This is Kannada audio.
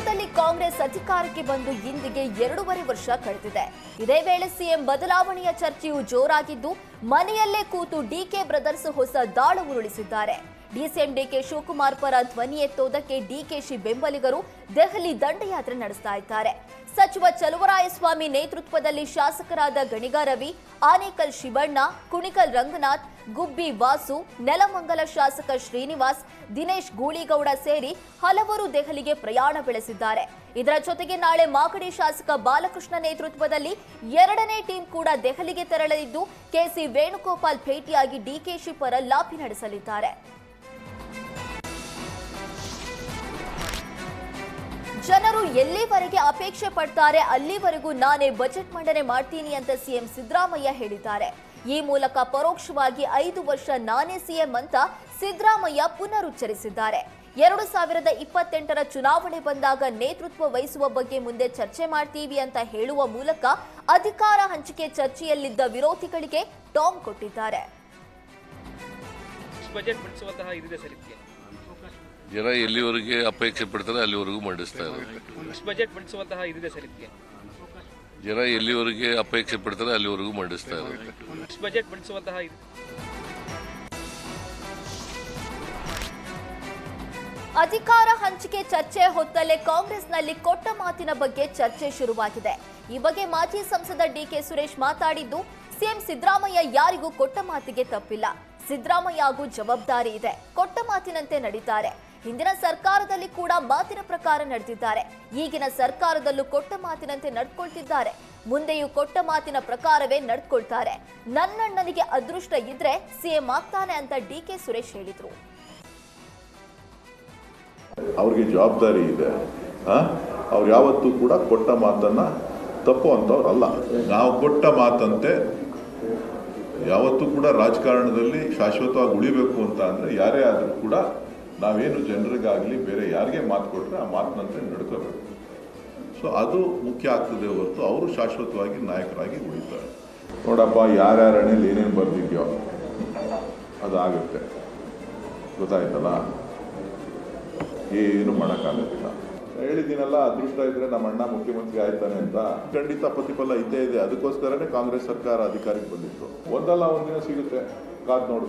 ರಾಜ್ಯದಲ್ಲಿ ಕಾಂಗ್ರೆಸ್ ಅಧಿಕಾರಕ್ಕೆ ಬಂದು ಇಂದಿಗೆ ಎರಡೂವರೆ ವರ್ಷ ಕಳೆದಿದೆ. ಇದೇ ವೇಳೆ ಸಿಎಂ ಬದಲಾವಣೆಯ ಚರ್ಚೆಯು ಜೋರಾಗಿದ್ದು, ಮನೆಯಲ್ಲೇ ಕೂತು ಡಿಕೆ ಬ್ರದರ್ಸ್ ಹೊಸ ದಾಳ ಉರುಳಿಸಿದ್ದಾರೆ. ಡಿಸಿಎಂ ಡಿಕೆ ಶಿವಕುಮಾರ್ ಪರ ಧ್ವನಿ ಎತ್ತೋದಕ್ಕೆ ಡಿಕೆಶಿ ಬೆಂಬಲಿಗರು ದೆಹಲಿ ದಂಡಯಾತ್ರೆ ನಡೆಸ್ತಾ ಇದ್ದಾರೆ. ಸಚಿವ ಚಲುವರಾಯಸ್ವಾಮಿ ನೇತೃತ್ವದಲ್ಲಿ ಶಾಸಕರಾದ ಗಣಿಗಾರವಿ, ಆನೇಕಲ್ ಶಿವಣ್ಣ, ಕುಣಿಕಲ್ ರಂಗನಾಥ್, ಗುಬ್ಬಿ ವಾಸು, ನೆಲಮಂಗಲ ಶಾಸಕ ಶ್ರೀನಿವಾಸ್, ದಿನೇಶ್ ಗೂಳಿಗೌಡ ಸೇರಿ ಹಲವರು ದೆಹಲಿಗೆ ಪ್ರಯಾಣ ಬೆಳೆಸಿದ್ದಾರೆ. ಇದರ ಜೊತೆಗೆ ನಾಳೆ ಮಾಗಡಿ ಶಾಸಕ ಬಾಲಕೃಷ್ಣ ನೇತೃತ್ವದಲ್ಲಿ ಎರಡನೇ ಟೀಂ ಕೂಡ ದೆಹಲಿಗೆ ತೆರಳಲಿದ್ದು, ಕೆಸಿ ವೇಣುಗೋಪಾಲ್ ಭೇಟಿಯಾಗಿ ಡಿಕೆಶಿ ಪರ ಲಾಭಿ ನಡೆಸಲಿದ್ದಾರೆ. ಜನರು ಎಲ್ಲಿವರೆಗೆ ಅಪೇಕ್ಷೆ ಪಡ್ತಾರೆ, ಅಲ್ಲಿವರೆಗೂ ನಾನೇ ಬಜೆಟ್ ಮಂಡನೆ ಮಾಡ್ತೀನಿ ಅಂತ ಸಿಎಂ ಸಿದ್ದರಾಮಯ್ಯ ಹೇಳಿದ್ದಾರೆ. ಈ ಮೂಲಕ ಪರೋಕ್ಷವಾಗಿ ಐದು ವರ್ಷ ನಾನೇ ಸಿಎಂ ಅಂತ ಸಿದ್ದರಾಮಯ್ಯ ಪುನರುಚ್ಚರಿಸಿದ್ದಾರೆ. ಎರಡು ಸಾವಿರದ ಇಪ್ಪತ್ತೆಂಟರ ಚುನಾವಣೆ ಬಂದಾಗ ನೇತೃತ್ವ ವಹಿಸುವ ಬಗ್ಗೆ ಮುಂದೆ ಚರ್ಚೆ ಮಾಡ್ತೀವಿ ಅಂತ ಹೇಳುವ ಮೂಲಕ ಅಧಿಕಾರ ಹಂಚಿಕೆ ಚರ್ಚೆಯಲ್ಲಿದ್ದ ವಿರೋಧಿಗಳಿಗೆ ಟಾಂಗ್ ಕೊಟ್ಟಿದ್ದಾರೆ. ಜನ ಎಲ್ಲಿವರೆಗೆ ಅಪೇಕ್ಷೆ ಪಡ್ತಾರೆ ಅಲ್ಲಿವರೆಗೂ ಮಂಡಿಸ್ತಾ ಇದ್ದಾರೆ. ಇದಕ್ಕೆ? ಜನ ಎಲ್ಲಿವರೆಗೆ ಅಪೇಕ್ಷೆ ಪಡ್ತಾರೆ ಅಲ್ಲಿವರೆಗೂ ಮಂಡಿಸ್ತಾ ಇದ್ದಾರೆ. ಇದು ಅಧಿಕಾರ ಹಂಚಿಕೆ ಚರ್ಚೆ ಹೊತ್ತಲ್ಲೇ ಕಾಂಗ್ರೆಸ್ನಲ್ಲಿ ಕೊಟ್ಟ ಮಾತಿನ ಬಗ್ಗೆ ಚರ್ಚೆ ಶುರುವಾಗಿದೆ. ಈ ಬಗ್ಗೆ ಮಾಜಿ ಸಂಸದ ಡಿಕೆ ಸುರೇಶ್ ಮಾತಾಡಿದ್ದು ಸಿಎಂ ಸಿದ್ದರಾಮಯ್ಯ ಯಾರಿಗೂ ಕೊಟ್ಟ ಮಾತಿಗೆ ತಪ್ಪಿಲ್ಲ. ಸಿದ್ದರಾಮಯ್ಯ ಹಾಗೂ ಜವಾಬ್ದಾರಿ ಇದೆ. ಕೊಟ್ಟ ಮಾತಿನಂತೆ ನಡೀತಾರೆ. ಹಿಂದಿನ ಸರ್ಕಾರದಲ್ಲಿ ಕೂಡ ಮಾತಿನ ಪ್ರಕಾರ ನಡೆದಿದ್ದಾರೆ. ಈಗಿನ ಸರ್ಕಾರದಲ್ಲೂ ಕೊಟ್ಟ ಮಾತಿನಂತೆ ನಡ್ಕೊಳ್ತಿದ್ದಾರೆ. ಮುಂದೆಯೂ ಕೊಟ್ಟ ಮಾತಿನ ಪ್ರಕಾರವೇ ನಡ್ಕೊಳ್ತಾರೆ. ನನ್ನಣ್ಣನಿಗೆ ಅದೃಷ್ಟ ಇದ್ರೆ ಸಿಎಂ ಆಗ್ತಾನೆ ಅಂತ ಡಿ ಕೆ ಸುರೇಶ್ ಹೇಳಿದ್ರು. ಅವ್ರಿಗೆ ಜವಾಬ್ದಾರಿ ಇದೆ? ಅವ್ರು ಯಾವತ್ತೂ ಕೂಡ ಕೊಟ್ಟ ಮಾತನ್ನ ತಪ್ಪು ಅಂತವ್ರಲ್ಲ ನಾವು ಕೊಟ್ಟ ಮಾತಂತೆ ಯಾವತ್ತೂ ಕೂಡ ರಾಜಕಾರಣದಲ್ಲಿ ಶಾಶ್ವತವಾಗಿ ಉಳಿಬೇಕು ಅಂತ ಅಂದ್ರೆ ಯಾರೇ ಆದರೂ ಕೂಡ ನಾವೇನು ಜನರಿಗಾಗಲಿ ಬೇರೆ ಯಾರಿಗೆ ಮಾತು ಕೊಟ್ಟರೆ ಆ ಮಾತಿನಂತೆ ನಡ್ಕೋಬೇಕು. ಸೊ ಅದು ಮುಖ್ಯ ಆಗ್ತದೆ ಹೊರತು ಅವರು ಶಾಶ್ವತವಾಗಿ ನಾಯಕರಾಗಿ ಉಳಿತಾರೆ. ನೋಡಪ್ಪ, ಯಾರ್ಯಾರ ಹಣೆಯಲ್ಲಿ ಏನೇನು ಬರ್ತಿದ್ಯೋ ಅದಾಗುತ್ತೆ. ಗೊತ್ತಾಯ್ತಲ್ಲ? ಏನು ಮಾಡೋಕ್ಕಾಗೋದಿಲ್ಲ. ಹೇಳಿದ್ದೀನಲ್ಲ, ಅದೃಷ್ಟ ಇದ್ರೆ ನಮ್ಮ ಅಣ್ಣ ಮುಖ್ಯಮಂತ್ರಿ ಆಯ್ತಾನೆ ಅಂತ. ಖಂಡಿತ ಪ್ರತಿಫಲ ಇದ್ದೇ ಇದೆ. ಅದಕ್ಕೋಸ್ಕರನೇ ಕಾಂಗ್ರೆಸ್ ಸರ್ಕಾರ ಅಧಿಕಾರಕ್ಕೆ ಬಂದಿತ್ತು. ಒಂದಲ್ಲ, ಒಂದಿನ ಸಿಗುತ್ತೆ. ಕಾದ್ ನೋಡು.